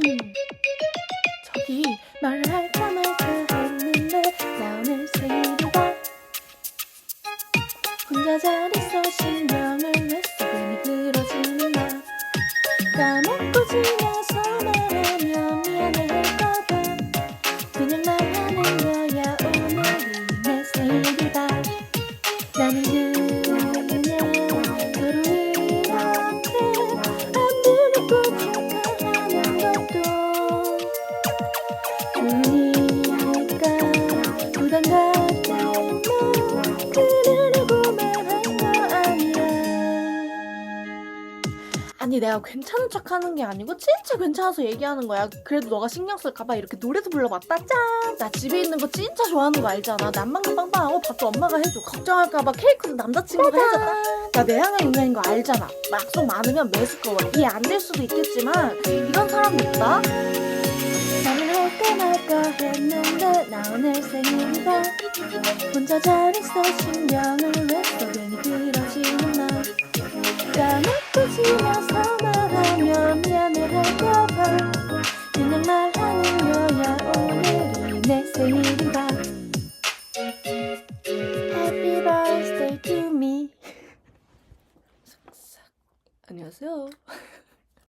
저기 말을 할까 말까 했는데 나 오늘 생일이다. 혼자 잘 있어 신경을 왜써 괜히 그러지는 마 까먹고 지나 아니 내가 괜찮은 척 하는 게 아니고 진짜 괜찮아서 얘기하는 거야. 그래도 너가 신경 쓸까봐 이렇게 노래도 불러봤다. 짠나 집에 있는 거 진짜 좋아하는 거 알잖아. 난방도 빵빵하고 밥도 엄마가 해줘. 걱정할까봐 케이크도 남자친구가 해줬다. 나 내향형 인간인 거 알잖아. 약속 많으면 매스꺼워. 이해 안 될 수도 있겠지만 이런 사람도 있다. 나는 할까 말까 했는데 나 오늘 생일이다 혼자 잘 있어 신경을 안녕하세요